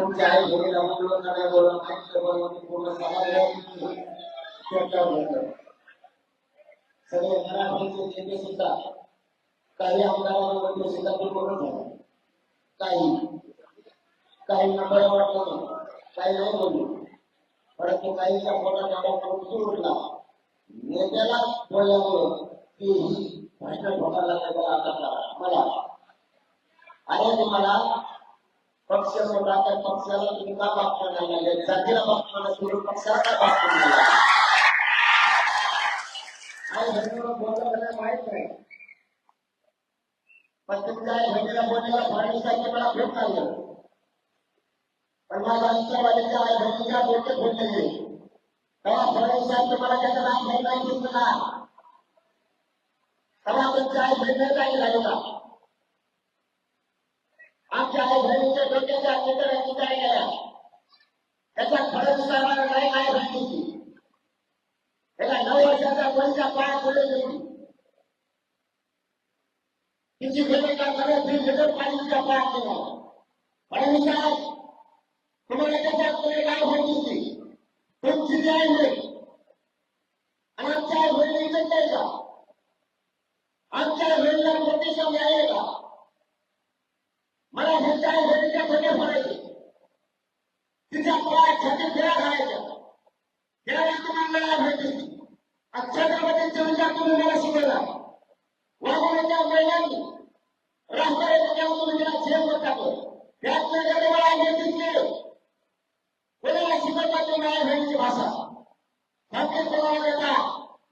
तुमच्या आई बहिणीला नाही पूर्ण सगळे मराठीचे नेते सुद्धा काही आमदारांमध्ये सुद्धा ते बोलत झाले काही काही बरं वाटलं काही नाही बोलू परंतु काहीच्या पोटात पोटू उठला. नेत्याला ही भाषण आता मला. आणि तुम्हाला पक्ष मोठा त्या पक्षाला तुम्ही का बाप नाही लागले. जातीला बाप म्हणा तुम्ही पक्षाला का बाप नाही आणि धर्माला बोलणं माहीत नाही. पण तुमच्या बहिणीला बोलण्याला फडणवीसांनी मला भेट लागलं पण माझ्या अंतरवाडीच्या आई बहिणीच्या बोलते बोलले तेव्हा फडणवीसांनी मला त्याचं नाव घेत नाही घेतलं ना तेव्हा तुमच्या आई बहिणी काही झालं आमच्या आई बहिणीच्या डोक्याच्या चित्राची काय गेल्या त्याच्या फडणवीसाला काय आई बहिणीची त्याला नऊ वर्षाचा कोणत्या पाया पडत गेली तिची भूमिका करत ही लिडर पाहिजेच्या पाया केला फडणवीस साहेब, तुम्हाला त्याच्या पुढे काय बहिणीची तुमची जी आई आणि आमच्या आई बहिणी इज्जत नाही का आमच्या वेळेला प्रोटेक्शन मिळाले का मला ह्यांच्या आई बहिणीच्या पडायचं त्यावेळी तुम्हाला मला भेटली छत्रपतींच्या विचार तुम्ही मला शिकवला वाघोण्याच्या महिलांनी राष्ट्राच्या तुम्ही मला झेल टाकलं त्यातनं जरी मला घेतली कोणाला शिकवता तुम्ही आई